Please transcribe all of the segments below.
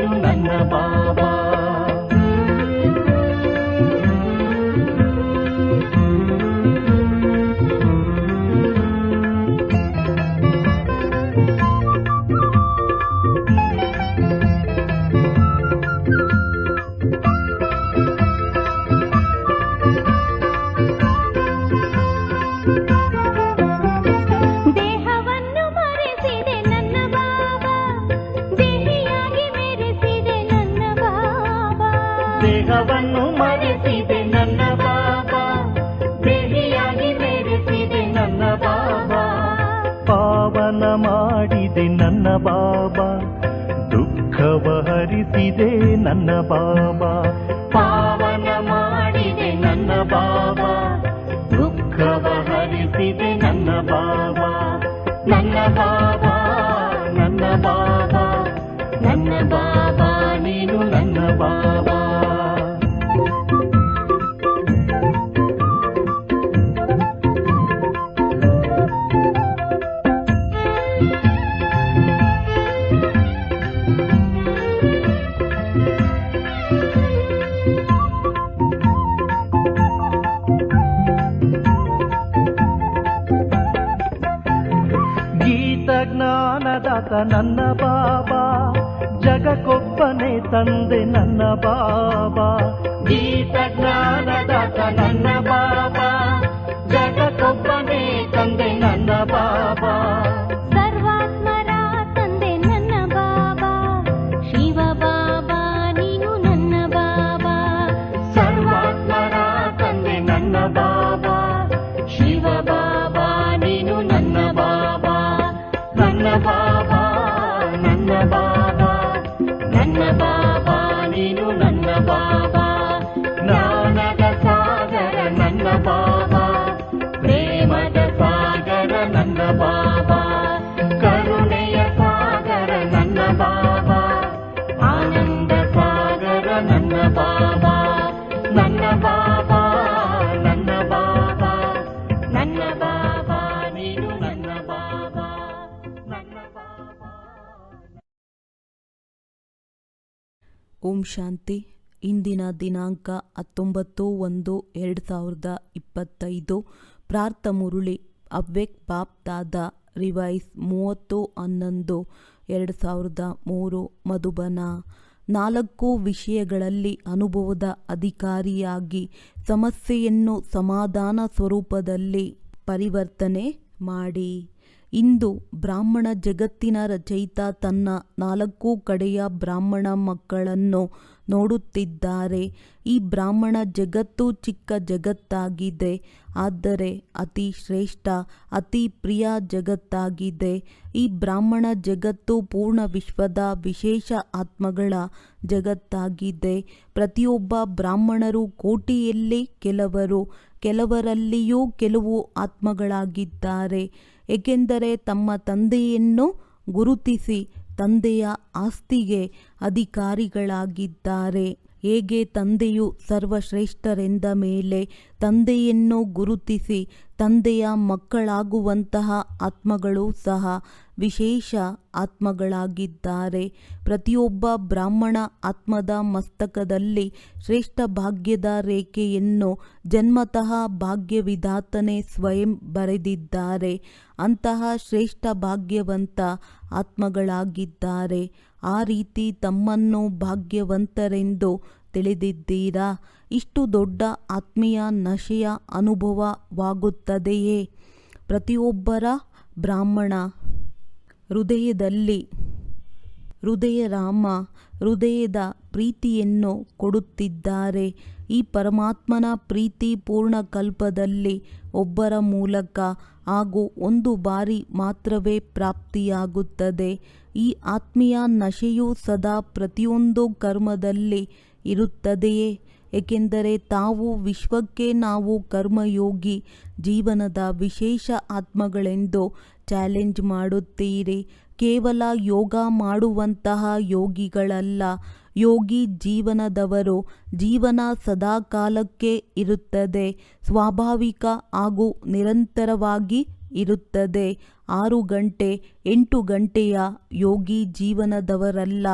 నన్న బాబా. ಬಾಬಾ ದುಃಖವ ಹರಿಸಿದೆ ನನ್ನ ಬಾಬಾ, ಪಾವನ ಮಾಡಿದೆ ನನ್ನ ಬಾಬಾ ದುಃಖವ ಹರಿಸಿದೆ ನನ್ನ ಬಾಬಾ ನನ್ನ ಬಾಬಾ ನನ್ನ ಬಾಬಾ ನನ್ನ ಬಾಬಾ ನೀನು ನನ್ನ ಬಾಬಾ. ನನ್ನ ಬಾಬಾ ಜಗಕ್ಕೊಬ್ಬನೇ ತಂದೆ ನನ್ನ ಬಾಬಾ ಗೀತ ಜ್ಞಾನದಾತ ನನ್ನ ಬಾ ಓಂ ಶಾಂತಿ. ಇಂದಿನ ದಿನಾಂಕ ಹತ್ತೊಂಬತ್ತು ಒಂದು ಎರಡು ಸಾವಿರದ ಇಪ್ಪತ್ತೈದು. ಪ್ರಾರ್ಥ ಮುರುಳಿ ಅಬ್ಬೇಕ್ ಬಾಪ್ ದಾದ, ರಿವೈಸ್ ಮೂವತ್ತು ಹನ್ನೊಂದು ಎರಡು ಸಾವಿರದ ಮೂರು. ಮಧುಬನ. ನಾಲ್ಕು ವಿಷಯಗಳಲ್ಲಿ ಅನುಭವದ ಅಧಿಕಾರಿಯಾಗಿ ಸಮಸ್ಯೆಯನ್ನು ಸಮಾಧಾನ ಸ್ವರೂಪದಲ್ಲಿ ಪರಿವರ್ತನೆ ಮಾಡಿ. ಇಂದು ಬ್ರಾಹ್ಮಣ ಜಗತ್ತಿನ ರಚಯಿತ ತನ್ನ ನಾಲ್ಕು ಕಡೆಯ ಬ್ರಾಹ್ಮಣ ಮಕ್ಕಳನ್ನು ನೋಡುತ್ತಿದ್ದಾರೆ. ಈ ಬ್ರಾಹ್ಮಣ ಜಗತ್ತು ಚಿಕ್ಕ ಜಗತ್ತಾಗಿದೆ. ಆದರೆ ಅತಿ ಶ್ರೇಷ್ಠ, ಅತಿ ಪ್ರಿಯ ಜಗತ್ತಾಗಿದೆ. ಈ ಬ್ರಾಹ್ಮಣ ಜಗತ್ತು ಪೂರ್ಣ ವಿಶ್ವದ ವಿಶೇಷ ಆತ್ಮಗಳ ಜಗತ್ತಾಗಿದೆ. ಪ್ರತಿಯೊಬ್ಬ ಬ್ರಾಹ್ಮಣರು ಕೋಟಿಯಲ್ಲಿ ಕೆಲವರು, ಕೆಲವರಲ್ಲಿಯೂ ಕೆಲವು ಆತ್ಮಗಳಾಗಿದ್ದಾರೆ. ಏಕೆಂದರೆ ತಮ್ಮ ತಂದೆಯನ್ನು ಗುರುತಿಸಿ ತಂದೆಯ ಆಸ್ತಿಗೆ ಅಧಿಕಾರಿಗಳಾಗಿದ್ದಾರೆ. ಹೇಗೆ ತಂದೆಯು ಸರ್ವಶ್ರೇಷ್ಠರೆಂದ ಮೇಲೆ ತಂದೆಯನ್ನು ಗುರುತಿಸಿ ತಂದೆಯ ಮಕ್ಕಳಾಗುವಂತಹ ಆತ್ಮಗಳು ಸಹ ವಿಶೇಷ ಆತ್ಮಗಳಾಗಿದ್ದಾರೆ. ಪ್ರತಿಯೊಬ್ಬ ಬ್ರಾಹ್ಮಣ ಆತ್ಮದ ಮಸ್ತಕದಲ್ಲಿ ಶ್ರೇಷ್ಠ ಭಾಗ್ಯದ ರೇಖೆಯನ್ನು ಜನ್ಮತಃ ಭಾಗ್ಯವಿಧಾತನೇ ಸ್ವಯಂ ಬರೆದಿದ್ದಾರೆ. ಅಂತಹ ಶ್ರೇಷ್ಠ ಭಾಗ್ಯವಂತ ಆತ್ಮಗಳಾಗಿದ್ದಾರೆ. ಆ ರೀತಿ ತಮ್ಮನ್ನು ಭಾಗ್ಯವಂತರೆಂದು ತಿಳಿದಿದ್ದೀರಾ? ಇಷ್ಟು ದೊಡ್ಡ ಆತ್ಮೀಯ ನಶೆಯ ಅನುಭವವಾಗುತ್ತದೆಯೇ? ಪ್ರತಿಯೊಬ್ಬರ ಬ್ರಾಹ್ಮಣ ಹೃದಯದಲ್ಲಿ ಹೃದಯ ರಾಮ ಹೃದಯದ ಪ್ರೀತಿಯನ್ನು ಕೊಡುತ್ತಿದ್ದಾರೆ. ಈ ಪರಮಾತ್ಮನ ಪ್ರೀತಿ ಪೂರ್ಣ ಕಲ್ಪದಲ್ಲಿ ಒಬ್ಬರ ಮೂಲಕ ಹಾಗೂ ಒಂದು ಬಾರಿ ಮಾತ್ರವೇ ಪ್ರಾಪ್ತಿಯಾಗುತ್ತದೆ. ಈ ಆತ್ಮೀಯ ನಶೆಯು ಸದಾ ಪ್ರತಿಯೊಂದು ಕರ್ಮದಲ್ಲಿ ಇರುತ್ತದೆಯೇ? ಏಕೆಂದರೆ ತಾವು ವಿಶ್ವಕ್ಕೆ ನಾವು ಕರ್ಮಯೋಗಿ, ಜೀವನದ ವಿಶೇಷ ಆತ್ಮಗಳೆಂದು ಚಾಲೆಂಜ್ ಮಾಡುತ್ತೀರಿ. ಕೇವಲ ಯೋಗ ಮಾಡುವಂತಹ ಯೋಗಿಗಳಲ್ಲ. ಯೋಗಿ ಜೀವನದವರು ಜೀವನ ಸದಾಕಾಲಕ್ಕೆ ಇರುತ್ತದೆ. ಸ್ವಾಭಾವಿಕ ಹಾಗೂ ನಿರಂತರವಾಗಿ ಇರುತ್ತದೆ. ಆರು ಗಂಟೆ, ಎಂಟು ಗಂಟೆಯ ಯೋಗಿ ಜೀವನದವರಲ್ಲ.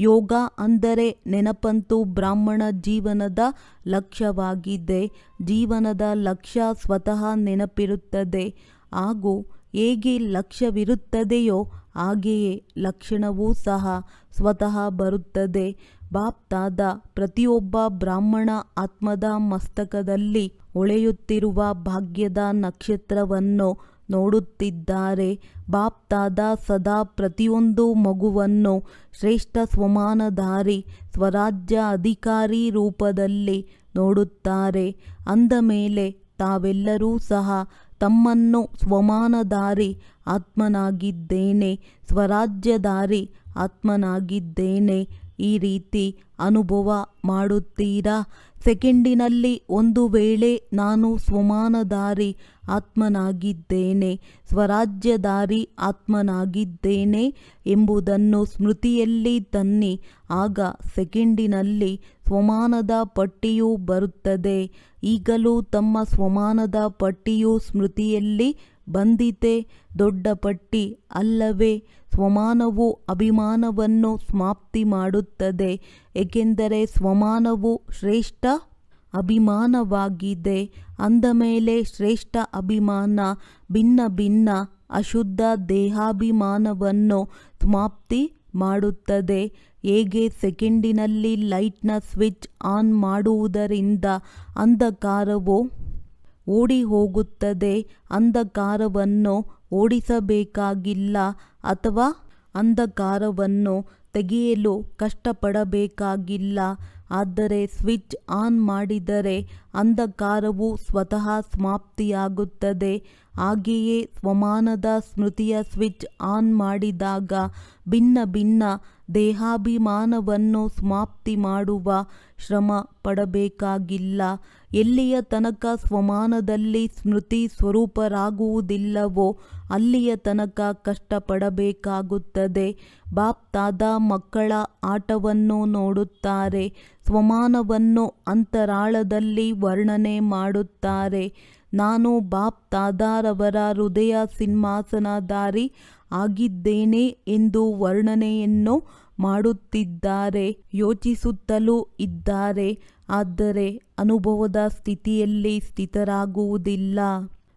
ಯೋಗ ಅಂದರೆ ನೆನಪಂತೂ ಬ್ರಾಹ್ಮಣ ಜೀವನದ ಲಕ್ಷ್ಯವಾಗಿದೆ. ಜೀವನದ ಲಕ್ಷ್ಯ ಸ್ವತಃ ನೆನಪಿರುತ್ತದೆ. ಹಾಗೂ ಹೇಗೆ ಲಕ್ಷ್ಯವಿರುತ್ತದೆಯೋ ಹಾಗೆಯೇ ಲಕ್ಷಣವೂ ಸಹ ಸ್ವತಃ ಬರುತ್ತದೆ. ಬಾಪ್ತಾದ ಪ್ರತಿಯೊಬ್ಬ ಬ್ರಾಹ್ಮಣ ಆತ್ಮದ ಮಸ್ತಕದಲ್ಲಿ ಹೊಳೆಯುತ್ತಿರುವ ಭಾಗ್ಯದ ನಕ್ಷತ್ರವನ್ನು ನೋಡುತ್ತಿದ್ದಾರೆ. ಬಾಪ್ತಾದ ಸದಾ ಪ್ರತಿಯೊಂದು ಮಗುವನ್ನು ಶ್ರೇಷ್ಠ ಸ್ವಮಾನಧಾರಿ, ಸ್ವರಾಜ್ಯ ಅಧಿಕಾರಿ ರೂಪದಲ್ಲಿ ನೋಡುತ್ತಾರೆ. ಅಂದ ಮೇಲೆ ತಾವೆಲ್ಲರೂ ಸಹ ತಮ್ಮನ್ನು ಸ್ವಮಾನಧಾರಿ ಆತ್ಮನಾಗಿದ್ದೇನೆ ಸ್ವರಾಜ್ಯಧಾರಿ ಆತ್ಮನಾಗಿದ್ದೇನೆ. ಈ ರೀತಿ ಅನುಭವ ಮಾಡುತ್ತೀರಾ? ಸೆಕೆಂಡಿನಲ್ಲಿ ಒಂದು ವೇಳೆ ನಾನು ಸ್ವಮಾನದಾರಿ ಆತ್ಮನಾಗಿದ್ದೇನೆ ಸ್ವರಾಜ್ಯದಾರಿ ಆತ್ಮನಾಗಿದ್ದೇನೆ ಎಂಬುದನ್ನು ಸ್ಮೃತಿಯಲ್ಲಿ ತನ್ನಿ. ಆಗ ಸೆಕೆಂಡಿನಲ್ಲಿ ಸ್ವಮಾನದ ಪಟ್ಟಿಯು ಬರುತ್ತದೆ. ಈಗಲೂ ತಮ್ಮ ಸ್ವಮಾನದ ಪಟ್ಟಿಯು ಸ್ಮೃತಿಯಲ್ಲಿ ಬಂದಿತೆ ದೊಡ್ಡ ಪಟ್ಟಿ ಅಲ್ಲವೇ ಸ್ವಮಾನವು ಅಭಿಮಾನವನ್ನು ಸಮಾಪ್ತಿ ಮಾಡುತ್ತದೆ. ಏಕೆಂದರೆ ಸ್ವಮಾನವು ಶ್ರೇಷ್ಠ ಅಭಿಮಾನವಾಗಿದೆ. ಅಂದ ಮೇಲೆ ಶ್ರೇಷ್ಠ ಅಭಿಮಾನ, ಭಿನ್ನ ಭಿನ್ನ ಅಶುದ್ಧ ದೇಹಾಭಿಮಾನವನ್ನು ಸಮಾಪ್ತಿ ಮಾಡುತ್ತದೆ. ಹೇಗೆ? ಸೆಕೆಂಡಿನಲ್ಲಿ ಲೈಟ್ನ ಸ್ವಿಚ್ ಆನ್ ಮಾಡುವುದರಿಂದ ಅಂಧಕಾರವು ಓಡಿ ಹೋಗುತ್ತದೆ ಅಂಧಕಾರವನ್ನು ಓಡಿಸಬೇಕಾಗಿಲ್ಲ ಅಥವಾ ಅಂಧಕಾರವನ್ನು ತೆಗೆಯಲು ಕಷ್ಟಪಡಬೇಕಾಗಿಲ್ಲ. ಆದರೆ ಸ್ವಿಚ್ ಆನ್ ಮಾಡಿದರೆ ಅಂಧಕಾರವು ಸ್ವತಃ ಸಮಾಪ್ತಿಯಾಗುತ್ತದೆ. ಹಾಗೆಯೇ ಸ್ವಮಾನದ ಸ್ಮೃತಿಯ ಸ್ವಿಚ್ ಆನ್ ಮಾಡಿದಾಗ ಭಿನ್ನ ಭಿನ್ನ ದೇಹಾಭಿಮಾನವನ್ನು ಸಮಾಪ್ತಿ ಮಾಡುವ ಶ್ರಮ ಪಡಬೇಕಾಗಿಲ್ಲ. ಎಲ್ಲಿಯ ತನಕ ಸ್ವಮಾನದಲ್ಲಿ ಸ್ಮೃತಿ ಸ್ವರೂಪರಾಗುವುದಿಲ್ಲವೋ ಅಲ್ಲಿಯ ತನಕ ಕಷ್ಟಪಡಬೇಕಾಗುತ್ತದೆ. ಬಾಪ್ತಾದ ಮಕ್ಕಳ ಆಟವನ್ನು ನೋಡುತ್ತಾರೆ ಸ್ವಮಾನವನ್ನು ಅಂತರಾಳದಲ್ಲಿ ವರ್ಣನೆ ಮಾಡುತ್ತಾರೆ. ನಾನು ಬಾಪ್ ತಾದಾರವರ ಹೃದಯ ಸಿಂಹಾಸನಧಾರಿ ಆಗಿದ್ದೇನೆ ಎಂದು ವರ್ಣನೆಯನ್ನು ಮಾಡುತ್ತಿದ್ದಾರೆ, ಯೋಚಿಸುತ್ತಲೂ ಇದ್ದಾರೆ. ಆದರೆ ಅನುಭವದ ಸ್ಥಿತಿಯಲ್ಲಿ ಸ್ಥಿತರಾಗುವುದಿಲ್ಲ.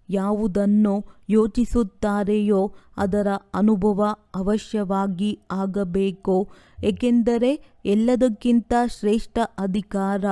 ಯಾವುದನ್ನು ಯೋಚಿಸುತ್ತಾರೆಯೋ ಅದರ ಅನುಭವ ಅವಶ್ಯವಾಗಿ ಆಗಬೇಕು. ಏಕೆಂದರೆ ಎಲ್ಲದಕ್ಕಿಂತ ಶ್ರೇಷ್ಠ ಅಧಿಕಾರ,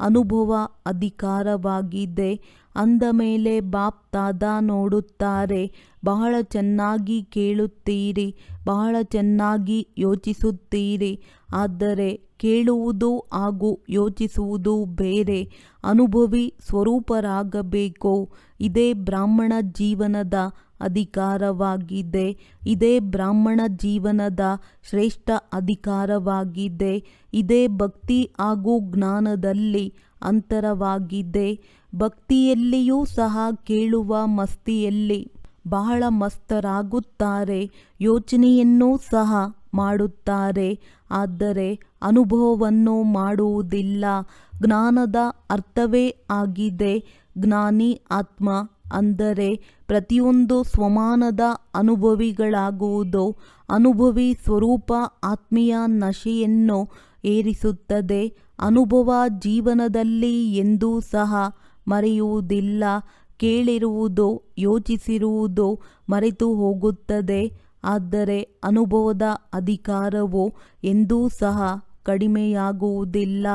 ಅನುಭವ ಅಧಿಕಾರವಾಗಿದೆ. ಅಂದ ಮೇಲೆ ಬಾಪ್ ದಾದಾ ನೋಡುತ್ತಾರೆ, ಬಹಳ ಚೆನ್ನಾಗಿ ಕೇಳುತ್ತೀರಿ, ಬಹಳ ಚೆನ್ನಾಗಿ ಯೋಚಿಸುತ್ತೀರಿ. ಆದರೆ ಕೇಳುವುದು ಹಾಗೂ ಯೋಚಿಸುವುದು ಬೇರೆ. ಅನುಭವಿ ಸ್ವರೂಪರಾಗಬೇಕು. ಇದೇ ಬ್ರಾಹ್ಮಣ ಜೀವನದ ಅಧಿಕಾರವಾಗಿದೆ. ಇದೇ ಬ್ರಾಹ್ಮಣ ಜೀವನದ ಶ್ರೇಷ್ಠ ಅಧಿಕಾರವಾಗಿದೆ. ಇದೇ ಭಕ್ತಿ ಹಾಗೂ ಜ್ಞಾನದಲ್ಲಿ ಅಂತರವಾಗಿದೆ. ಭಕ್ತಿಯಲ್ಲಿಯೂ ಸಹ ಕೇಳುವ ಮಸ್ತಿಯಲ್ಲಿ ಬಹಳ ಮಸ್ತರಾಗುತ್ತಾರೆ. ಯೋಚನೆಯನ್ನೂ ಸಹ ಮಾಡುತ್ತಾರೆ. ಆದರೆ ಅನುಭವವನ್ನು ಮಾಡುವುದಿಲ್ಲ. ಜ್ಞಾನದ ಅರ್ಥವೇ ಆಗಿದೆ. ಜ್ಞಾನಿ ಆತ್ಮ ಅಂದರೆ ಪ್ರತಿಯೊಂದು ಸ್ವಮಾನದ ಅನುಭವಿಗಳಾಗುವುದು, ಅನುಭವಿ ಸ್ವರೂಪ ಆತ್ಮೀಯ ನಶೆಯನ್ನು ಏರಿಸುತ್ತದೆ, ಅನುಭವ ಜೀವನದಲ್ಲಿ ಎಂದೂ ಸಹ ಮರೆಯುವುದಿಲ್ಲ, ಕೇಳಿರುವುದು, ಯೋಚಿಸಿರುವುದು ಮರೆತು ಹೋಗುತ್ತದೆ. ಆದರೆ ಅನುಭವದ ಅಧಿಕಾರವು ಎಂದೂ ಸಹ ಕಡಿಮೆಯಾಗುವುದಿಲ್ಲ.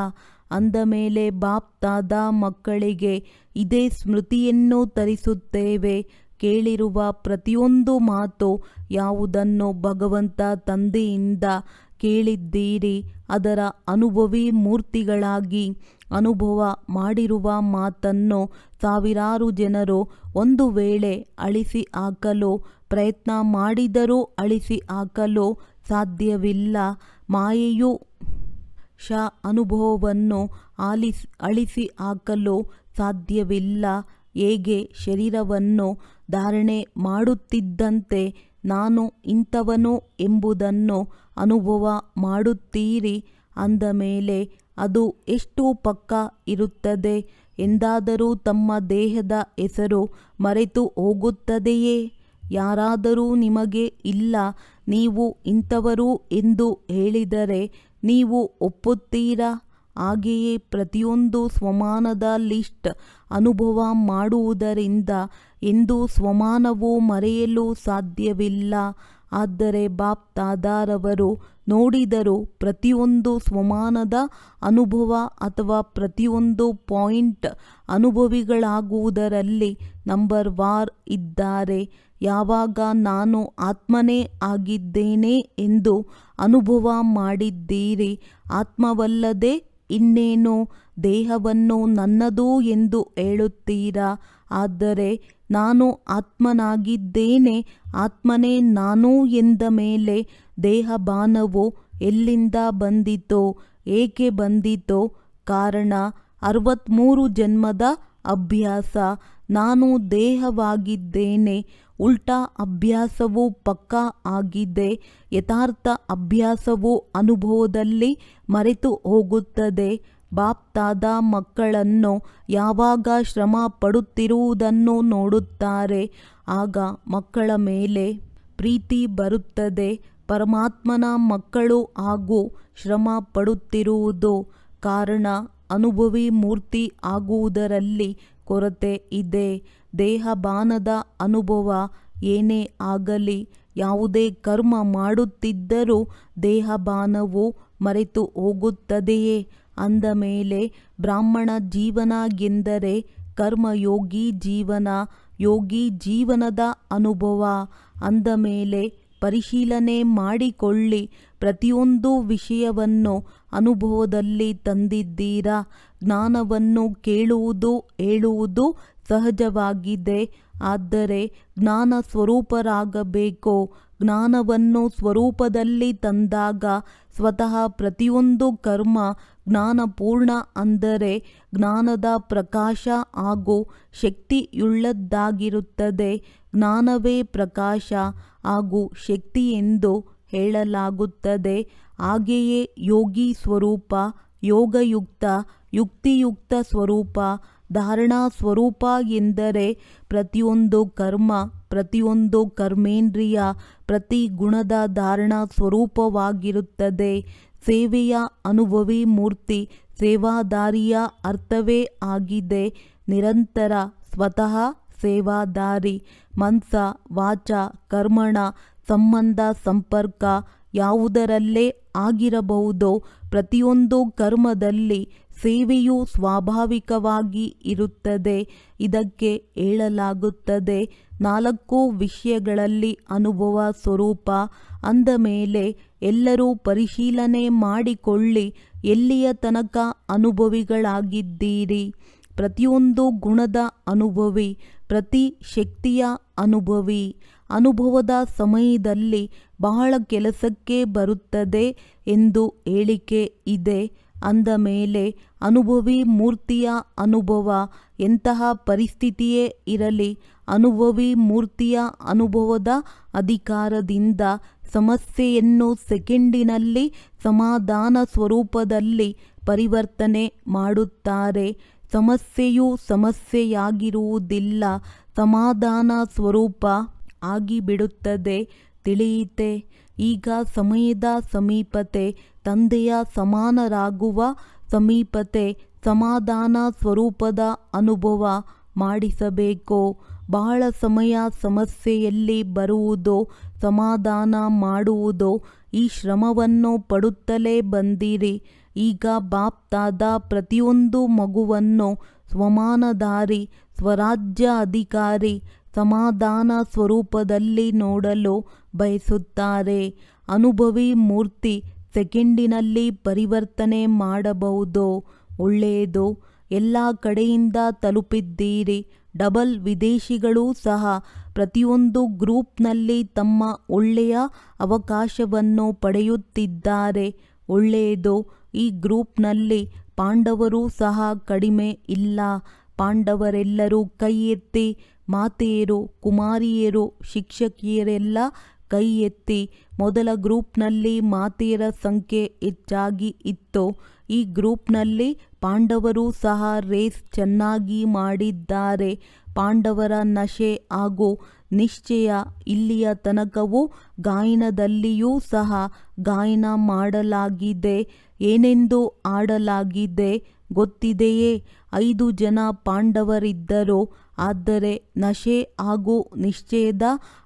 ಅಂದ ಮೇಲೆ ಬಾಪ್ ದಾದಾ ಮಕ್ಕಳಿಗೆ, ಇದೇ ಸ್ಮೃತಿಯನ್ನು ತರಿಸುತ್ತೇವೆ ಕೇಳಿರುವ ಪ್ರತಿಯೊಂದು ಮಾತು, ಯಾವುದನ್ನು ಭಗವಂತ ತಂದೆಯಿಂದ ಕೇಳಿದ್ದೀರಿ, ಅದರ ಅನುಭವಿ ಮೂರ್ತಿಗಳಾಗಿ ಅನುಭವ ಮಾಡಿರುವ ಮಾತನ್ನು ಸಾವಿರಾರು ಜನರು ಒಂದು ವೇಳೆ ಅಳಿಸಿ ಹಾಕಲು ಪ್ರಯತ್ನ ಮಾಡಿದರೂ ಅಳಿಸಿ ಹಾಕಲು ಸಾಧ್ಯವಿಲ್ಲ. ಮಾಯೆಯು ಶ ಅನುಭವವನ್ನು ಆಲಿಸಿ, ಅಳಿಸಿ ಹಾಕಲು ಸಾಧ್ಯವಿಲ್ಲ. ಹೇಗೆ ಶರೀರವನ್ನು ಧಾರಣೆ ಮಾಡುತ್ತಿದ್ದಂತೆ ನಾನು ಇಂಥವನು ಎಂಬುದನ್ನು ಅನುಭವ ಮಾಡುತ್ತೀರಿ. ಅಂದ ಮೇಲೆ, ಅದು ಎಷ್ಟು ಪಕ್ಕ ಇರುತ್ತದೆ. ಎಂದಾದರೂ ತಮ್ಮ ದೇಹದ ಹೆಸರು ಮರೆತು ಹೋಗುತ್ತದೆಯೇ? ಯಾರಾದರೂ ನಿಮಗೆ ಇಲ್ಲ, ನೀವು ಇಂಥವರು ಎಂದು ಹೇಳಿದರೆ ನೀವು ಒಪ್ಪುತ್ತೀರಾ? ಹಾಗೆಯೇ ಪ್ರತಿಯೊಂದು ಸ್ವಮಾನದ ಲಿಸ್ಟ್ ಅನುಭವ ಮಾಡುವುದರಿಂದ ಎಂದು ಸ್ವಮಾನವು ಮರೆಯಲು ಸಾಧ್ಯವಿಲ್ಲ. ಆದರೆ ಬಾಪ್ ತಾದಾರವರು ನೋಡಿದರು ಪ್ರತಿಯೊಂದು ಸ್ವಮಾನದ ಅನುಭವ ಅಥವಾ ಪ್ರತಿಯೊಂದು ಪಾಯಿಂಟ್ ಅನುಭವಿಗಳಾಗುವುದರಲ್ಲಿ ನಂಬರ್ ವಾರ್ ಇದ್ದಾರೆ. ಯಾವಾಗ ನಾನು ಆತ್ಮನೇ ಆಗಿದ್ದೇನೆ ಎಂದು ಅನುಭವ ಮಾಡಿದ್ದೀರಿ. ಆತ್ಮವಲ್ಲದೆ ಇನ್ನೇನು? ದೇಹವನ್ನು ನನ್ನದು ಎಂದು ಹೇಳುತ್ತೀರಾ? ಆದರೆ ನಾನು ಆತ್ಮನಾಗಿದ್ದೇನೆ. ಆತ್ಮನೇ ನಾನು ಎಂದ ಮೇಲೆ ದೇಹಬಾನವು ಎಲ್ಲಿಂದ ಬಂದಿತೋ, ಏಕೆ ಬಂದಿತೋ? ಕಾರಣ ಅರವತ್ತ್ಮೂರು ಜನ್ಮದ ಅಭ್ಯಾಸ. ನಾನು ದೇಹವಾಗಿದ್ದೇನೆ, ಉಲ್ಟಾ ಅಭ್ಯಾಸವು ಪಕ್ಕಾ ಆಗಿದೆ. ಯಥಾರ್ಥ ಅಭ್ಯಾಸವು ಅನುಭವದಲ್ಲಿ ಮರೆತು ಹೋಗುತ್ತದೆ. ಬಾಪ್ತಾದ ಮಕ್ಕಳನ್ನು ಯಾವಾಗ ಶ್ರಮ ಪಡುತ್ತಿರುವುದನ್ನು ನೋಡುತ್ತಾರೆ. ಆಗ ಮಕ್ಕಳ ಮೇಲೆ ಪ್ರೀತಿ ಬರುತ್ತದೆ. ಪರಮಾತ್ಮನ ಮಕ್ಕಳು ಹಾಗೂ ಶ್ರಮ ಪಡುತ್ತಿರುವುದು ಕಾರಣ. ಅನುಭವಿ ಮೂರ್ತಿ ಆಗುವುದರಲ್ಲಿ ಕೊರತೆ ಇದೆ. ದೇಹಬಾನದ ಅನುಭವ ಏನೇ ಆಗಲಿ, ಯಾವುದೇ ಕರ್ಮ ಮಾಡುತ್ತಿದ್ದರೂ ದೇಹಬಾನವು ಮರೆತು ಹೋಗುತ್ತದೆಯೇ? ಅಂದ ಮೇಲೆ ಬ್ರಾಹ್ಮಣ ಜೀವನ ಎಂದರೆ ಕರ್ಮಯೋಗಿ ಜೀವನ, ಯೋಗಿ ಜೀವನದ ಅನುಭವ. ಅಂದ ಮೇಲೆ ಪರಿಶೀಲನೆ ಮಾಡಿಕೊಳ್ಳಿ ಪ್ರತಿಯೊಂದು ವಿಷಯವನ್ನು ಅನುಭವದಲ್ಲಿ ತಂದಿದ್ದೀರಾ? ಜ್ಞಾನವನ್ನು ಕೇಳುವುದು, ಹೇಳುವುದು ಸಹಜವಾಗಿದೆ. ಆದರೆ ಜ್ಞಾನ ಸ್ವರೂಪರಾಗಬೇಕು? ಜ್ಞಾನವನ್ನು ಸ್ವರೂಪದಲ್ಲಿ ತಂದಾಗ ಸ್ವತಃ ಪ್ರತಿಯೊಂದು ಕರ್ಮ ಜ್ಞಾನಪೂರ್ಣ ಅಂದರೆ ಜ್ಞಾನದ ಪ್ರಕಾಶ ಹಾಗೂ ಶಕ್ತಿಯುಳ್ಳದ್ದಾಗಿರುತ್ತದೆ. ಜ್ಞಾನವೇ ಪ್ರಕಾಶ ಹಾಗೂ ಶಕ್ತಿ ಎಂದು ಹೇಳಲಾಗುತ್ತದೆ. ಹಾಗೆಯೇ ಯೋಗಿ ಸ್ವರೂಪ, ಯೋಗಯುಕ್ತ, ಯುಕ್ತಿಯುಕ್ತ ಸ್ವರೂಪ, ಧಾರಣಾ ಸ್ವರೂಪ ಎಂದರೆ ಪ್ರತಿಯೊಂದು ಕರ್ಮ, ಪ್ರತಿಯೊಂದು ಕರ್ಮೇಂದ್ರಿಯ, ಪ್ರತಿ ಗುಣದ ಧಾರಣಾ ಸ್ವರೂಪವಾಗಿರುತ್ತದೆ. ಸೇವೆಯ ಅನುಭವಿ ಮೂರ್ತಿ, ಸೇವಾದಾರಿಯ ಅರ್ಥವೇ ಆಗಿದೆ. ನಿರಂತರ ಸ್ವತಃ ಸೇವಾದಾರಿ, ಮನ್ಸ, ವಾಚ, ಕರ್ಮಣ, ಸಂಬಂಧ, ಸಂಪರ್ಕ ಯಾವುದರಲ್ಲೇ ಆಗಿರಬಹುದೋ? ಪ್ರತಿಯೊಂದು ಕರ್ಮದಲ್ಲಿ ಸೇವೆಯು ಸ್ವಾಭಾವಿಕವಾಗಿ ಇರುತ್ತದೆ. ಇದಕ್ಕೆ ಹೇಳಲಾಗುತ್ತದೆ, ನಾಲ್ಕು ವಿಷಯಗಳಲ್ಲಿ ಅನುಭವ ಸ್ವರೂಪ. ಅಂದ ಮೇಲೆ, ಎಲ್ಲರೂ ಪರಿಶೀಲನೆ ಮಾಡಿಕೊಳ್ಳಿ, ಎಲ್ಲಿಯ ತನಕ ಅನುಭವಿಗಳಾಗಿದ್ದೀರಿ? ಪ್ರತಿಯೊಂದು ಗುಣದ ಅನುಭವಿ, ಪ್ರತಿ ಶಕ್ತಿಯ ಅನುಭವಿ. ಅನುಭವದ ಸಮಯದಲ್ಲಿ ಬಹಳ ಕೆಲಸಕ್ಕೆ ಬರುತ್ತದೆ ಎಂದು ಹೇಳಿಕೆ ಇದೆ. ಅಂದ ಮೇಲೆ, ಅನುಭವಿ ಮೂರ್ತಿಯ ಅನುಭವ ಎಂತಹ ಪರಿಸ್ಥಿತಿಯೇ ಇರಲಿ, ಅನುಭವಿ ಮೂರ್ತಿಯ ಅನುಭವದ ಅಧಿಕಾರದಿಂದ ಸಮಸ್ಯೆಯನ್ನು ಸೆಕೆಂಡಿನಲ್ಲಿ ಸಮಾಧಾನ ಸ್ವರೂಪದಲ್ಲಿ ಪರಿವರ್ತನೆ ಮಾಡುತ್ತಾರೆ. ಸಮಸ್ಯೆಯು ಸಮಸ್ಯೆಯಾಗಿರುವುದಿಲ್ಲ, ಸಮಾಧಾನ ಸ್ವರೂಪ ಆಗಿಬಿಡುತ್ತದೆ. ತಿಳಿಯಿತೆ. ಈಗ ಸಮಯದ ಸಮೀಪತೆ, ತಂದೆಯ ಸಮಾನರಾಗುವ ಸಮೀಪತೆ, ಸಮಾಧಾನ ಸ್ವರೂಪದ ಅನುಭವ ಮಾಡಿಸಬೇಕು? ಬಹಳ ಸಮಯ ಸಮಸ್ಯೆಯಲ್ಲಿ ಬರುವುದೋ, ಸಮಾಧಾನ ಮಾಡುವುದೋ? ಈ ಶ್ರಮವನ್ನು ಪಡುತ್ತಲೇ ಬಂದಿರಿ. ಈಗ ಬಾಪ್ತಾದ ಪ್ರತಿಯೊಂದು ಮಗುವನ್ನು ಸ್ವಮಾನಧಾರಿ ಸ್ವರಾಜ್ಯ ಅಧಿಕಾರಿ ಸಮಾಧಾನ ಸ್ವರೂಪದಲ್ಲಿ ನೋಡಲು ಬಯಸುತ್ತಾರೆ. ಅನುಭವಿ ಮೂರ್ತಿ ಸೆಕೆಂಡಿನಲ್ಲಿ ಪರಿವರ್ತನೆ ಮಾಡಬಹುದು. ಒಳ್ಳೆಯದು. ಎಲ್ಲ ಕಡೆಯಿಂದ ತಲುಪಿದ್ದೀರಿ. ಡಬಲ್ ವಿದೇಶಿಗಳು ಸಹ ಪ್ರತಿಯೊಂದು ಗ್ರೂಪ್ನಲ್ಲಿ ತಮ್ಮ ಒಳ್ಳೆಯ ಅವಕಾಶವನ್ನು ಪಡೆಯುತ್ತಿದ್ದಾರೆ. ಒಳ್ಳೆಯದು. ಈ ಗ್ರೂಪ್ನಲ್ಲಿ ಪಾಂಡವರು ಸಹ ಕಡಿಮೆ ಇಲ್ಲ. ಪಾಂಡವರೆಲ್ಲರೂ ಕೈ ಎತ್ತಿ ಮಾತೆಯರು, ಕುಮಾರಿಯರು, ಶಿಕ್ಷಕಿಯರೆಲ್ಲ ಕೈ ಎತ್ತಿ ಮೊದಲ ಗ್ರೂಪ್ನಲ್ಲಿ ಮಾತೆಯರ ಸಂಖ್ಯೆ ಹೆಚ್ಚಾಗಿ ಇತ್ತು. ಈ ಗ್ರೂಪ್ನಲ್ಲಿ ಪಾಂಡವರು ಸಹ ರೇಸ್ ಚೆನ್ನಾಗಿ ಮಾಡಿದ್ದಾರೆ. ಪಾಂಡವರ ನಶೆ ಹಾಗೂ ನಿಶ್ಚಯ ಇಲ್ಲಿಯ ತನಕವೂ ಗಾಯನದಲ್ಲಿಯೂ ಸಹ ಗಾಯನ ಮಾಡಲಾಗಿದೆ. ಏನೆಂದು ಆಡಲಾಗಿದೆ ಗೊತ್ತಿದೆಯೇ? ಐದು ಜನ ಪಾಂಡವರಿದ್ದರು. ಆದರೆ ನಶೆ ಹಾಗೂ ನಿಶ್ಚಯದ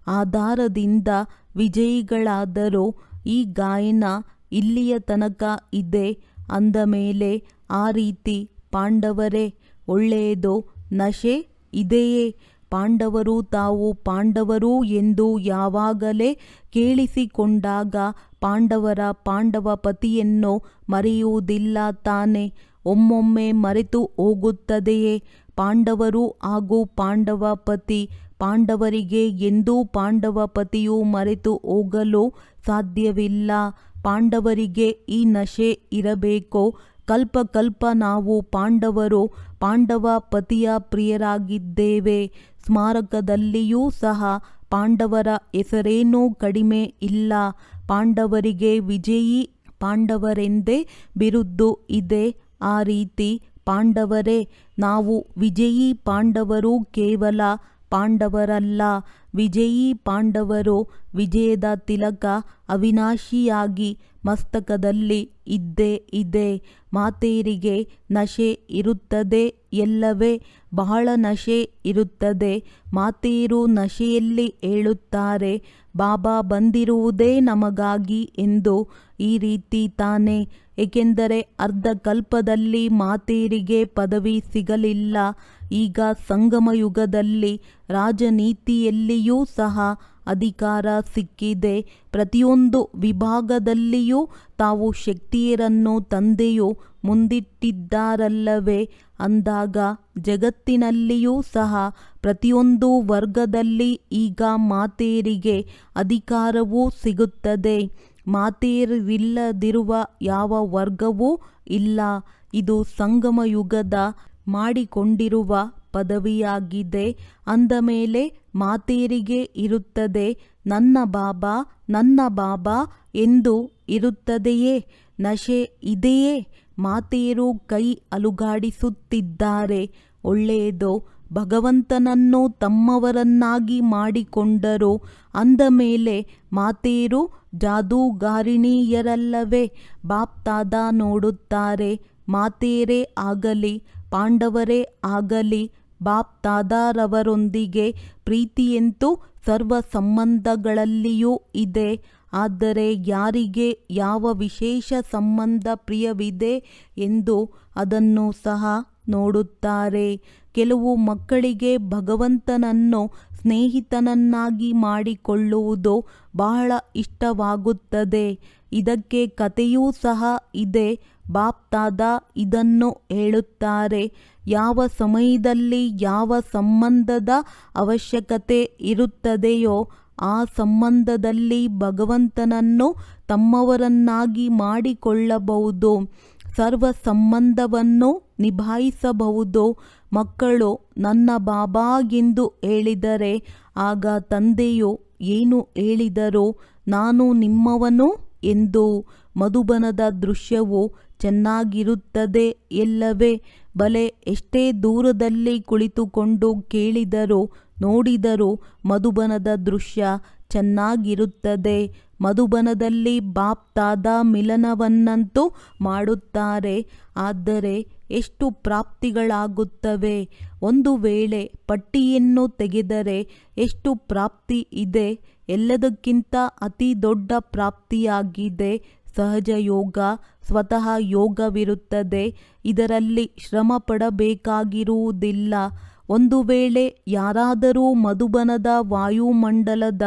ಆಧಾರದಿಂದ ವಿಜಯಿಗಳಾದರೂ. ಈ ಗಾಯನ ಇಲ್ಲಿಯ ತನಕ ಇದೆ. ಅಂದ ಮೇಲೆ, ಆ ರೀತಿ ಪಾಂಡವರೇ, ಒಳ್ಳೆಯದು, ನಶೆ ಇದೆಯೇ? ಪಾಂಡವರು ತಾವು ಪಾಂಡವರು ಎಂದು ಯಾವಾಗಲೇ ಕೇಳಿಸಿಕೊಂಡಾಗ ಪಾಂಡವರ ಪಾಂಡವ ಪತಿಯನ್ನು ಮರೆಯುವುದಿಲ್ಲ ತಾನೆ. ಒಮ್ಮೊಮ್ಮೆ ಮರೆತು ಹೋಗುತ್ತದೆಯೇ? ಪಾಂಡವರು ಹಾಗೂ ಪಾಂಡವ ಪತಿ, ಪಾಂಡವರಿಗೆ ಎಂದೂ ಪಾಂಡವ ಪತಿಯು ಮರೆತು ಹೋಗಲು ಸಾಧ್ಯವಿಲ್ಲ. ಪಾಂಡವರಿಗೆ ಈ ನಶೆ ಇರಬೇಕು? ಕಲ್ಪ ಕಲ್ಪ ನಾವು ಪಾಂಡವರು, ಪಾಂಡವ ಪತಿಯ ಪ್ರಿಯರಾಗಿದ್ದೇವೆ. ಸ್ಮಾರಕದಲ್ಲಿಯೂ ಸಹ ಪಾಂಡವರ ಹೆಸರೇನೂ ಕಡಿಮೆ ಇಲ್ಲ. ಪಾಂಡವರಿಗೆ ವಿಜಯಿ ಪಾಂಡವರೆಂದೇ ಬಿರುದ್ದು ಇದೆ. ಆ ರೀತಿ ಪಾಂಡವರೇ, ನಾವು ವಿಜಯಿ ಪಾಂಡವರು ಕೇವಲ ಪಾಂಡವರಲ್ಲ. ವಿಜಯಿ ಪಾಂಡವರು ವಿಜಯದ ತಿಲಕ ಅವಿನಾಶಿಯಾಗಿ ಮಸ್ತಕದಲ್ಲಿ ಇದ್ದೇ ಇದೆ. ಮಾತೇರಿಗೆ ನಶೆ ಇರುತ್ತದೆ ಎಲ್ಲವೇ, ಬಹಳ ನಶೆ ಇರುತ್ತದೆ. ಮಾತೇರು ನಶೆಯಲ್ಲಿ ಹೇಳುತ್ತಾರೆ ಬಾಬಾ ಬಂದಿರುವುದೇ ನಮಗಾಗಿ ಎಂದು ಈ ರೀತಿ ತಾನೇ ಏಕೆಂದರೆ ಅರ್ಧ ಕಲ್ಪದಲ್ಲಿ ಮಾತೆಯರಿಗೆ ಪದವಿ ಸಿಗಲಿಲ್ಲ. ಈಗ ಸಂಗಮ ಯುಗದಲ್ಲಿ ರಾಜನೀತಿಯಲ್ಲಿಯೂ ಸಹ ಅಧಿಕಾರ ಸಿಕ್ಕಿದೆ. ಪ್ರತಿಯೊಂದು ವಿಭಾಗದಲ್ಲಿಯೂ ತಾವು ಶಕ್ತಿಯರನ್ನು ತಂದೆಯು ಮುಂದಿಟ್ಟಿದ್ದಾರಲ್ಲವೇ? ಅಂದಾಗ ಜಗತ್ತಿನಲ್ಲಿಯೂ ಸಹ ಪ್ರತಿಯೊಂದು ವರ್ಗದಲ್ಲಿ ಈಗ ಮಾತೇರಿಗೆ ಅಧಿಕಾರವೂ ಸಿಗುತ್ತದೆ. ಮಾತೆಯರಿಲ್ಲದಿರುವ ಯಾವ ವರ್ಗವೂ ಇಲ್ಲ. ಇದು ಸಂಗಮ ಯುಗದ ಮಾಡಿಕೊಂಡಿರುವ ಪದವಿಯಾಗಿದೆ. ಅಂದ ಮೇಲೆ ಮಾತೇರಿಗೆ ಇರುತ್ತದೆ, ನನ್ನ ಬಾಬಾ ನನ್ನ ಬಾಬಾ ಎಂದು ಇರುತ್ತದೆಯೇ? ನಶೆ ಇದೆಯೇ? ಮಾತೇರು ಕೈ ಅಲುಗಾಡಿಸುತ್ತಿದ್ದಾರೆ. ಒಳ್ಳೆಯದು, ಭಗವಂತನನ್ನು ತಮ್ಮವರನ್ನಾಗಿ ಮಾಡಿಕೊಂಡರು. ಅಂದ ಮೇಲೆ ಮಾತೆಯರು ಜಾದೂಗಾರಿಣಿಯರಲ್ಲವೇ? ಬಾಪ್ತಾದ ನೋಡುತ್ತಾರೆ, ಮಾತೇರೇ ಆಗಲಿ, ಪಾಂಡವರೇ ಆಗಲಿ, ಬಾಪ್ತಾದಾರವರೊಂದಿಗೆ ಪ್ರೀತಿಯಂತೂ ಸರ್ವ ಸಂಬಂಧಗಳಲ್ಲಿಯೂ ಇದೆ. ಆದರೆ ಯಾರಿಗೆ ಯಾವ ವಿಶೇಷ ಸಂಬಂಧ ಪ್ರಿಯವಿದೆ ಎಂದು ಅದನ್ನು ಸಹ ನೋಡುತ್ತಾರೆ. ಕೆಲವು ಮಕ್ಕಳಿಗೆ ಭಗವಂತನನ್ನು ಸ್ನೇಹಿತನನ್ನಾಗಿ ಮಾಡಿಕೊಳ್ಳುವುದು ಬಹಳ ಇಷ್ಟವಾಗುತ್ತದೆ. ಇದಕ್ಕೆ ಕಥೆಯೂ ಸಹ ಇದೆ. ಬಾಪ್ತಾದ ಇದನ್ನು ಹೇಳುತ್ತಾರೆ, ಯಾವ ಸಮಯದಲ್ಲಿ ಯಾವ ಸಂಬಂಧದ ಅವಶ್ಯಕತೆ ಇರುತ್ತದೆಯೋ ಆ ಸಂಬಂಧದಲ್ಲಿ ಭಗವಂತನನ್ನು ತಮ್ಮವರನ್ನಾಗಿ ಮಾಡಿಕೊಳ್ಳಬಹುದು, ಸರ್ವ ಸಂಬಂಧವನ್ನು ನಿಭಾಯಿಸಬಹುದು. ಮಕ್ಕಳು ನನ್ನ ಬಾಬಾಗೆಂದು ಹೇಳಿದರೆ, ಆಗ ತಂದೆಯು ಏನು ಹೇಳಿದರೋ ನಾನು ನಿಮ್ಮವನು ಎಂದು. ಮಧುಬನದ ದೃಶ್ಯವು ಚೆನ್ನಾಗಿರುತ್ತದೆ ಎಲ್ಲವೇ? ಬಲೆ ಎಷ್ಟೇ ದೂರದಲ್ಲಿ ಕುಳಿತುಕೊಂಡು ಕೇಳಿದರೂ, ನೋಡಿದರೂ ಮಧುಬನದ ದೃಶ್ಯ ಚೆನ್ನಾಗಿರುತ್ತದೆ. ಮಧುಬನದಲ್ಲಿ ಬಾಪ್ತಾದ ಮಿಲನವನ್ನಂತೂ ಮಾಡುತ್ತಾರೆ. ಆದರೆ ಎಷ್ಟು ಪ್ರಾಪ್ತಿಗಳಾಗುತ್ತವೆ? ಒಂದು ವೇಳೆ ಪಟ್ಟಿಯನ್ನು ತೆಗೆದರೆ ಎಷ್ಟು ಪ್ರಾಪ್ತಿ ಇದೆ? ಎಲ್ಲದಕ್ಕಿಂತ ಅತಿ ದೊಡ್ಡ ಪ್ರಾಪ್ತಿಯಾಗಿದೆ ಸಹಜ ಯೋಗ, ಸ್ವತಃ ಯೋಗವಿರುತ್ತದೆ. ಇದರಲ್ಲಿ ಶ್ರಮ ಪಡಬೇಕಾಗಿರುವುದಿಲ್ಲ ಒಂದು ವೇಳೆ ಯಾರಾದರೂ ಮಧುಬನದ ವಾಯುಮಂಡಲದ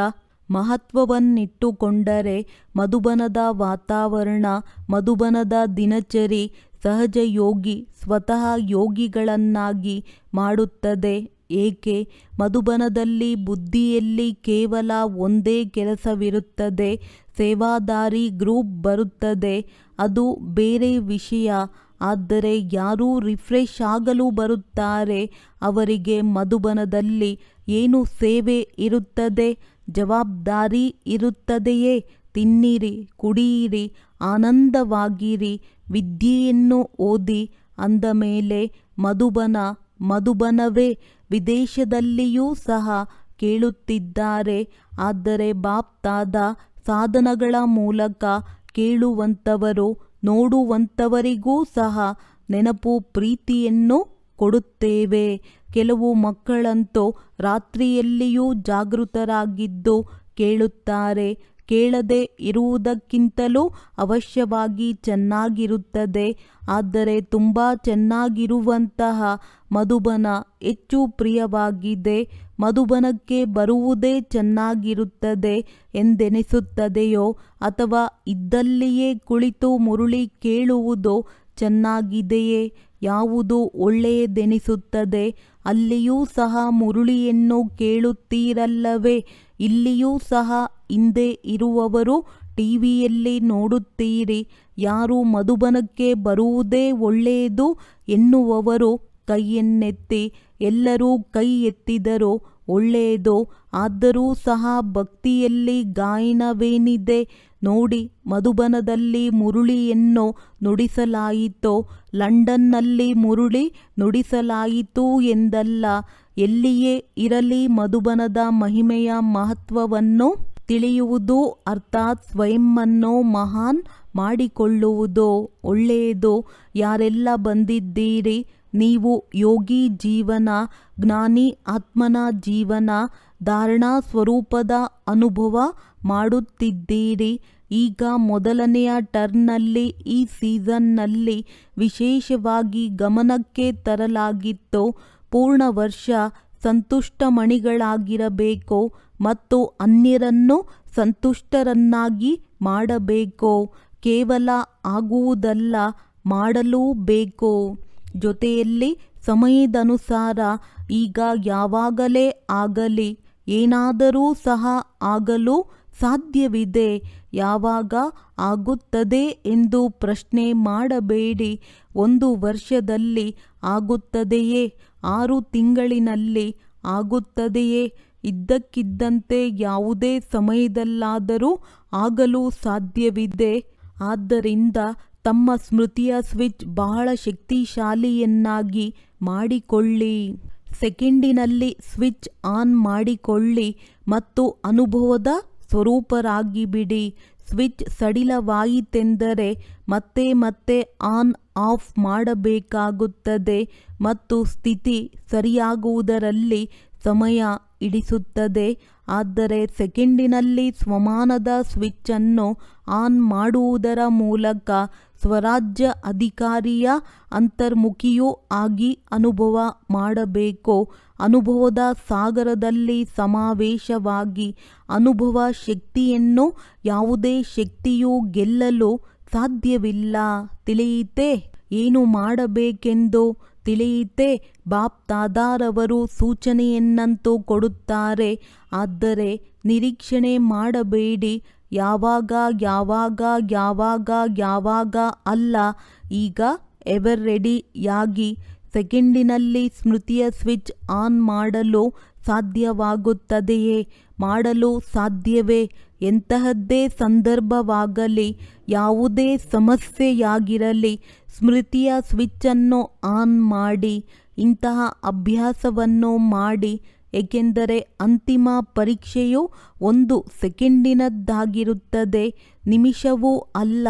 ಮಹತ್ವವನ್ನಿಟ್ಟುಕೊಂಡರೆ ಮಧುಬನದ ವಾತಾವರಣ, ಮಧುಬನದ ದಿನಚರಿ ಸಹಜ ಯೋಗಿ, ಸ್ವತಃ ಯೋಗಿಗಳನ್ನಾಗಿ ಮಾಡುತ್ತದೆ. ಏಕೆ? ಮಧುಬನದಲ್ಲಿ ಬುದ್ಧಿಯಲ್ಲಿ ಕೇವಲ ಒಂದೇ ಕೆಲಸವಿರುತ್ತದೆ. ಸೇವಾದಾರಿ ಗ್ರೂಪ್ ಬರುತ್ತದೆ. ಅದು ಬೇರೆ ವಿಷಯ. ಆದರೆ ಯಾರು ರಿಫ್ರೆಶ್ ಆಗಲು ಬರುತ್ತಾರೆ. ಅವರಿಗೆ ಮಧುಬನದಲ್ಲಿ ಏನು ಸೇವೆ ಇರುತ್ತದೆ? ಜವಾಬ್ದಾರಿ ಇರುತ್ತದೆಯೇ? ತಿನ್ನಿರಿ, ಕುಡಿಯಿರಿ, ಆನಂದವಾಗಿರಿ, ವಿದ್ಯೆಯನ್ನು ಓದಿ, ಅಂದ ಮೇಲೆ ಮಧುಬನ, ಮಧುಬನವೇ, ವಿದೇಶದಲ್ಲಿಯೂ ಸಹ ಕೇಳುತ್ತಿದ್ದಾರೆ. ಆದರೆ ಬಾಪ್ತಾದ ಸಾಧನಗಳ ಮೂಲಕ ಕೇಳುವಂಥವರು, ನೋಡುವಂಥವರಿಗೂ ಸಹ ನೆನಪು, ಪ್ರೀತಿಯನ್ನು ಕೊಡುತ್ತೇವೆ. ಕೆಲವು ಮಕ್ಕಳಂತೂ ರಾತ್ರಿಯಲ್ಲಿಯೂ ಜಾಗೃತರಾಗಿದ್ದು ಕೇಳುತ್ತಾರೆ. ಕೇಳದೆ ಇರುವುದಕ್ಕಿಂತಲೂ ಅವಶ್ಯವಾಗಿ ಚೆನ್ನಾಗಿರುತ್ತದೆ. ಆದರೆ ತುಂಬ ಚೆನ್ನಾಗಿರುವಂತಹ ಮಧುಬನ ಹೆಚ್ಚು ಪ್ರಿಯವಾಗಿದೆ. ಮಧುಬನಕ್ಕೆ ಬರುವುದೇ ಚೆನ್ನಾಗಿರುತ್ತದೆ ಎಂದೆನಿಸುತ್ತದೆಯೋ ಅಥವಾ ಇದ್ದಲ್ಲಿಯೇ ಕುಳಿತು ಮುರುಳಿ ಕೇಳುವುದು ಚೆನ್ನಾಗಿದೆಯೇ? ಯಾವುದು ಒಳ್ಳೆಯದೆನಿಸುತ್ತದೆ. ಅಲ್ಲಿಯೂ ಸಹ ಮುರುಳಿಯನ್ನು ಕೇಳುತ್ತೀರಲ್ಲವೇ? ಇಲ್ಲಿಯೂ ಸಹ ಹಿಂದೆ ಇರುವವರು ಟಿವಿಯಲ್ಲಿ ನೋಡುತ್ತೀರಿ. ಯಾರು ಮಧುಬನಕ್ಕೆ ಬರುವುದೇ ಒಳ್ಳೆಯದು ಎನ್ನುವವರು ಕೈಯನ್ನೆತ್ತಿ ಎಲ್ಲರೂ ಕೈ ಎತ್ತಿದರು ಒಳ್ಳೆಯದು, ಆದರೂ ಸಹ ಭಕ್ತಿಯಲ್ಲಿ ಗಾಯನವೇನಿದೆ? ನೋಡಿ, ಮಧುಬನದಲ್ಲಿ ಮುರುಳಿಯನ್ನು ನುಡಿಸಲಾಯಿತೋ, ಲಂಡನ್ನಲ್ಲಿ ಮುರುಳಿ ನುಡಿಸಲಾಯಿತು ಎಂದಲ್ಲ, ಎಲ್ಲಿಯೇ ಇರಲಿ ಮಧುಬನದ ಮಹಿಮೆಯ ಮಹತ್ವವನ್ನು ತಿಳಿಯುವುದು, ಅರ್ಥಾತ್ ಸ್ವಯಂವನ್ನು ಮಹಾನ್ ಮಾಡಿಕೊಳ್ಳುವುದು, ಒಳ್ಳೆಯದು, ಯಾರೆಲ್ಲ ಬಂದಿದ್ದೀರಿ? ನೀವು ಯೋಗಿ ಜೀವನ, ಜ್ಞಾನಿ ಆತ್ಮನ ಜೀವನ, ಧಾರಣಾ ಸ್ವರೂಪದ ಅನುಭವ ಮಾಡುತ್ತಿದ್ದೀರಿ. ಈಗ ಮೊದಲನೆಯ ಟರ್ನ್ನಲ್ಲಿ, ಈ ಸೀಸನ್ನಲ್ಲಿ ವಿಶೇಷವಾಗಿ ಗಮನಕ್ಕೆ ತರಲಾಗಿತ್ತು. ಪೂರ್ಣ ವರ್ಷ ಸಂತುಷ್ಟಮಣಿಗಳಾಗಿರಬೇಕು ಮತ್ತು ಅನ್ಯರನ್ನು ಸಂತುಷ್ಟರನ್ನಾಗಿ ಮಾಡಬೇಕು. ಕೇವಲ ಆಗುವುದಲ್ಲ, ಮಾಡಲೂ ಬೇಕು. ಜೊತೆಯಲ್ಲಿ ಸಮಯದನುಸಾರ ಈಗ ಯಾವಾಗಲೇ ಆಗಲಿ, ಏನಾದರೂ ಸಹ ಆಗಲು ಸಾಧ್ಯವಿದೆ. ಯಾವಾಗ ಆಗುತ್ತದೆ ಎಂದು ಪ್ರಶ್ನೆ ಮಾಡಬೇಡಿ. ಒಂದು ವರ್ಷದಲ್ಲಿ ಆಗುತ್ತದೆಯೇ? ಆರು ತಿಂಗಳಿನಲ್ಲಿ ಆಗುತ್ತದೆಯೇ? ಇದ್ದಕ್ಕಿದ್ದಂತೆ ಯಾವುದೇ ಸಮಯದಲ್ಲಾದರೂ ಆಗಲು ಸಾಧ್ಯವಿದೆ. ಆದ್ದರಿಂದ ತಮ್ಮ ಸ್ಮೃತಿಯ ಸ್ವಿಚ್ ಬಹಳ ಶಕ್ತಿಶಾಲಿಯನ್ನಾಗಿ ಮಾಡಿಕೊಳ್ಳಿ. ಸೆಕೆಂಡಿನಲ್ಲಿ ಸ್ವಿಚ್ ಆನ್ ಮಾಡಿಕೊಳ್ಳಿ ಮತ್ತು ಅನುಭವದ ಸ್ವರೂಪರಾಗಿ ಬಿಡಿ ಸ್ವಿಚ್ ಸಡಿಲವಾಯಿತೆಂದರೆ ಮತ್ತೆ ಮತ್ತೆ ಆನ್, ಆಫ್ ಮಾಡಬೇಕಾಗುತ್ತದೆ ಮತ್ತು ಸ್ಥಿತಿ ಸರಿಯಾಗುವುದರಲ್ಲಿ ಸಮಯ ಇಡಿಸುತ್ತದೆ ಆದರೆ ಸೆಕೆಂಡಿನಲ್ಲಿ ಸ್ವಮಾನದ ಸ್ವಿಚ್ಚನ್ನು ಆನ್ ಮಾಡುವುದರ ಮೂಲಕ ಸ್ವರಾಜ್ಯ ಅಧಿಕಾರಿಯ ಅಂತರ್ಮುಖಿಯೂ ಆಗಿ ಅನುಭವ ಮಾಡಬೇಕು? ಅನುಭವದ ಸಾಗರದಲ್ಲಿ ಸಮಾವೇಶವಾಗಿ ಅನುಭವ ಶಕ್ತಿಯನ್ನು ಯಾವುದೇ ಶಕ್ತಿಯೂ ಗೆಲ್ಲಲು ಸಾಧ್ಯವಿಲ್ಲ. ತಿಳಿಯಿತೆ? ಏನು ಮಾಡಬೇಕೆಂದು ತಿಳಿಯಿತೆ? ಬಾಪ್ ತಾದಾರವರು ಸೂಚನೆಯನ್ನಂತೂ ಕೊಡುತ್ತಾರೆ. ಆದರೆ ನಿರೀಕ್ಷಣೆ ಮಾಡಬೇಡಿ. ಯಾವಾಗ ಯಾವಾಗ ಯಾವಾಗ ಯಾವಾಗ ಅಲ್ಲ. ಈಗ ಎವರ್ ರೆಡಿಯಾಗಿ ಸೆಕೆಂಡಿನಲ್ಲಿ ಸ್ಮೃತಿಯ ಸ್ವಿಚ್ ಆನ್ ಮಾಡಲು ಸಾಧ್ಯವಾಗುತ್ತದೆಯೇ? ಮಾಡಲು ಸಾಧ್ಯವೇ? ಎಂತಹದ್ದೇ ಸಂದರ್ಭವಾಗಲಿ, ಯಾವುದೇ ಸಮಸ್ಯೆಯಾಗಿರಲಿ, ಸ್ಮೃತಿಯ ಸ್ವಿಚ್ಚನ್ನು ಆನ್ ಮಾಡಿ, ಇಂತಹ ಅಭ್ಯಾಸವನ್ನು ಮಾಡಿ ಏಕೆಂದರೆ ಅಂತಿಮ ಪರೀಕ್ಷೆಯು ಒಂದು ಸೆಕೆಂಡಿನದ್ದಾಗಿರುತ್ತದೆ. ನಿಮಿಷವೂ ಅಲ್ಲ,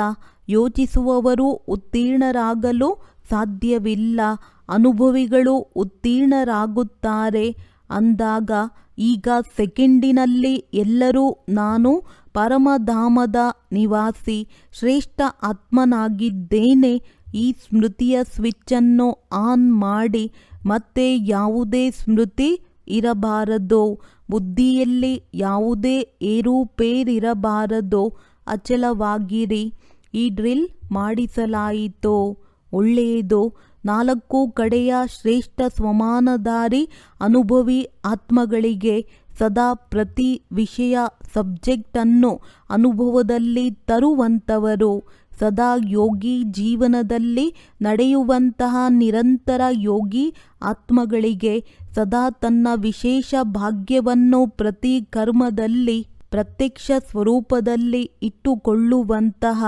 ಯೋಚಿಸುವವರು ಉತ್ತೀರ್ಣರಾಗಲು ಸಾಧ್ಯವಿಲ್ಲ, ಅನುಭವಿಗಳು ಉತ್ತೀರ್ಣರಾಗುತ್ತಾರೆ. ಅಂದಾಗ ಈಗ ಸೆಕೆಂಡಿನಲ್ಲಿ ಎಲ್ಲರೂ ನಾನು ಪರಮಧಾಮದ ನಿವಾಸಿ, ಶ್ರೇಷ್ಠ ಆತ್ಮನಾಗಿದ್ದೇನೆ. ಈ ಸ್ಮೃತಿಯ ಸ್ವಿಚ್ಚನ್ನು ಆನ್ ಮಾಡಿ, ಮತ್ತೆ ಯಾವುದೇ ಸ್ಮೃತಿ ಇರಬಾರದು? ಬುದ್ಧಿಯಲ್ಲಿ ಯಾವುದೇ ಏರುಪೇರಿರಬಾರದೋ? ಅಚಲವಾಗಿರಿ. ಈ ಡ್ರಿಲ್ ಮಾಡಿಸಲಾಯಿತು? ಒಳ್ಳೆಯದು? ನಾಲ್ಕು ಕಡೆಯ ಶ್ರೇಷ್ಠ ಸ್ವಮಾನಧಾರಿ ಅನುಭವಿ ಆತ್ಮಗಳಿಗೆ ಸದಾ ಪ್ರತಿ ವಿಷಯ ಸಬ್ಜೆಕ್ಟನ್ನು ಅನುಭವದಲ್ಲಿ ತರುವಂಥವರು, ಸದಾ ಯೋಗಿ ಜೀವನದಲ್ಲಿ ನಡೆಯುವಂತಹ ನಿರಂತರ ಯೋಗಿ ಆತ್ಮಗಳಿಗೆ ಸದಾ ತನ್ನ ವಿಶೇಷ ಭಾಗ್ಯವನ್ನು ಪ್ರತಿ ಕರ್ಮದಲ್ಲಿ, ಪ್ರತ್ಯಕ್ಷ ಸ್ವರೂಪದಲ್ಲಿ ಇಟ್ಟುಕೊಳ್ಳುವಂತಹ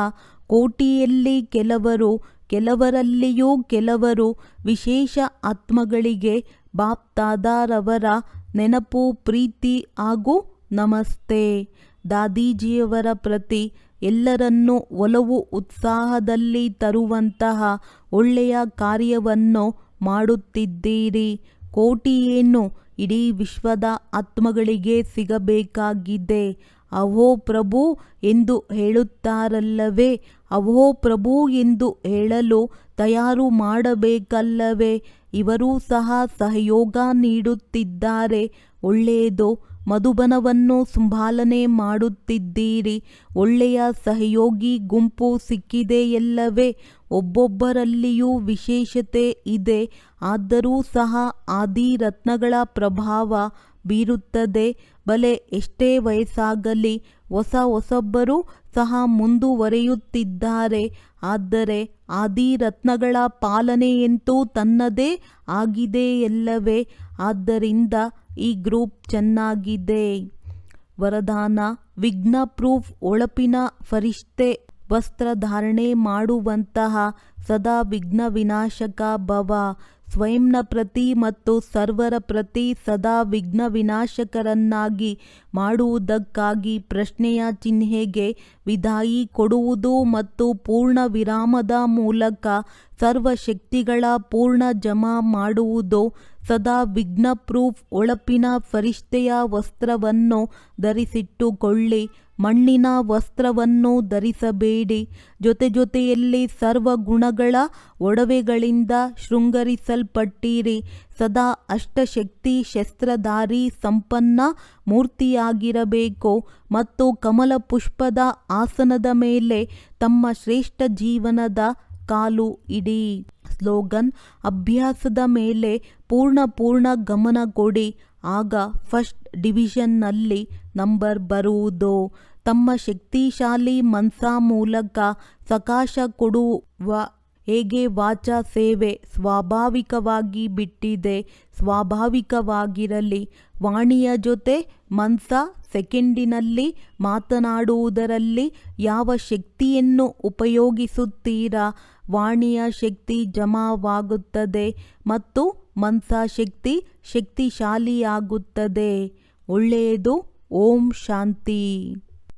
ಕೋಟಿಯಲ್ಲಿ ಕೆಲವರು, ಕೆಲವರಲ್ಲಿಯೂ ಕೆಲವರು ವಿಶೇಷ ಆತ್ಮಗಳಿಗೆ ಬಾಪ್ತಾದಾರವರ ನೆನಪು, ಪ್ರೀತಿ ಹಾಗೂ ನಮಸ್ತೆ. ದಾದೀಜಿಯವರ ಪ್ರತಿ ಎಲ್ಲರನ್ನೂ ಒಲವು, ಉತ್ಸಾಹದಲ್ಲಿ ತರುವಂತಹ ಒಳ್ಳೆಯ ಕಾರ್ಯವನ್ನು ಮಾಡುತ್ತಿದ್ದೀರಿ. ಕೋಟಿಯೇನು ಇಡೀ ವಿಶ್ವದ ಆತ್ಮಗಳಿಗೆ ಸಿಗಬೇಕಾಗಿದೆ. ಅಹೋ ಪ್ರಭು ಎಂದು ಹೇಳುತ್ತಾರಲ್ಲವೇ? ಅಹೋ ಪ್ರಭು ಎಂದು ಹೇಳಲು ತಯಾರು ಮಾಡಬೇಕಲ್ಲವೇ? ಇವರೂ ಸಹ ಸಹಯೋಗ ನೀಡುತ್ತಿದ್ದಾರೆ. ಒಳ್ಳೆಯದು ಮಧುಬನವನ್ನು ಸಂಭಾಲನೆ ಮಾಡುತ್ತಿದ್ದೀರಿ. ಒಳ್ಳೆಯ ಸಹಯೋಗಿ ಗುಂಪು ಸಿಕ್ಕಿದೆಯಲ್ಲವೇ ಒಬ್ಬೊಬ್ಬರಲ್ಲಿಯೂ ವಿಶೇಷತೆ ಇದೆ. ಆದರೂ ಸಹ ಆದಿ ರತ್ನಗಳ ಪ್ರಭಾವ ಬೀರುತ್ತದೆ. ಬಲೆ, ಎಷ್ಟೇ ವಯಸ್ಸಾಗಲಿ ಹೊಸ ಹೊಸಬ್ಬರು ಸಹ ಮುಂದುವರೆಯುತ್ತಿದ್ದಾರೆ. ಆದರೆ ಆದಿ ರತ್ನಗಳ ಪಾಲನೆಯಂತೂ ತನ್ನದೇ ಆಗಿದೆಯಲ್ಲವೇ ಆದ್ದರಿಂದ ಈ ಗ್ರೂಪ್ ಚೆನ್ನಾಗಿದೆ. ವರದಾನ ವಿಘ್ನ ಪ್ರೂಫ್ ಒಳಪಿನ ಫರಿಷ್ತೆ ವಸ್ತ್ರಧಾರಣೆ ಮಾಡುವಂತಹ ಸದಾ ವಿಘ್ನ ವಿನಾಶಕ ಭವ. ಸ್ವಯಂನ ಪ್ರತಿ ಮತ್ತು ಸರ್ವರ ಪ್ರತಿ ಸದಾ ವಿಘ್ನ ವಿನಾಶಕರನ್ನಾಗಿ ಮಾಡುವುದಕ್ಕಾಗಿ ಪ್ರಶ್ನೆಯ ಚಿಹ್ನೆಗೆ ವಿದಾಯಿ ಕೊಡುವುದು ಮತ್ತು ಪೂರ್ಣ ವಿರಾಮದ ಮೂಲಕ ಸರ್ವ ಶಕ್ತಿಗಳ ಪೂರ್ಣ ಜಮಾ ಮಾಡುವುದು ಸದಾ ವಿಘ್ನ ಪ್ರೂಫ್ ಒಳಪಿನ ಫರಿಷ್ಠೆಯ ವಸ್ತ್ರವನ್ನು ಧರಿಸಿಟ್ಟುಕೊಳ್ಳಿ. ಮಣ್ಣಿನ ವಸ್ತ್ರವನ್ನು ಧರಿಸಬೇಡಿ. ಜೊತೆ ಜೊತೆಯಲ್ಲಿ ಸರ್ವ ಗುಣಗಳ ಒಡವೆಗಳಿಂದ ಶೃಂಗರಿಸಲ್ಪಟ್ಟಿರಿ. ಸದಾ ಅಷ್ಟಶಕ್ತಿ ಶಸ್ತ್ರಧಾರಿ ಸಂಪನ್ನ ಮೂರ್ತಿಯಾಗಿರಬೇಕು. ಮತ್ತು ಕಮಲ ಪುಷ್ಪದ ಆಸನದ ಮೇಲೆ ತಮ್ಮ ಶ್ರೇಷ್ಠ ಜೀವನದ ಕಾಲು ಇಡಿ. ಸ್ಲೋಗನ್, ಅಭ್ಯಾಸದ ಮೇಲೆ ಪೂರ್ಣ ಪೂರ್ಣ ಗಮನ ಕೊಡಿ. ಆಗ ಫಸ್ಟ್ ಡಿವಿಷನ್ನಲ್ಲಿ ನಂಬರ್ ಬರುವುದು. ತಮ್ಮ ಶಕ್ತಿಶಾಲಿ ಮನ್ಸ ಮೂಲಕ ಸಕಾಶ ಕೊಡುವ ಹೇಗೆ ವಾಚ ಸೇವೆ ಸ್ವಾಭಾವಿಕವಾಗಿ ಬಿಟ್ಟಿದೆ, ಸ್ವಾಭಾವಿಕವಾಗಿರಲಿ. ವಾಣಿಯ ಜೊತೆ ಮನ್ಸ ಸೆಕೆಂಡಿನಲ್ಲಿ ಮಾತನಾಡುವುದರಲ್ಲಿ ಯಾವ ಶಕ್ತಿಯನ್ನು ಉಪಯೋಗಿಸುತ್ತೀರಾ? ವಾಣಿಯ ಶಕ್ತಿ ಜಮಾವಾಗುತ್ತದೆ ಮತ್ತು ಮನ್ಸ ಶಕ್ತಿ ಶಕ್ತಿಶಾಲಿಯಾಗುತ್ತದೆ. ಒಳ್ಳೆಯದು. ಓಂ ಶಾಂತಿ.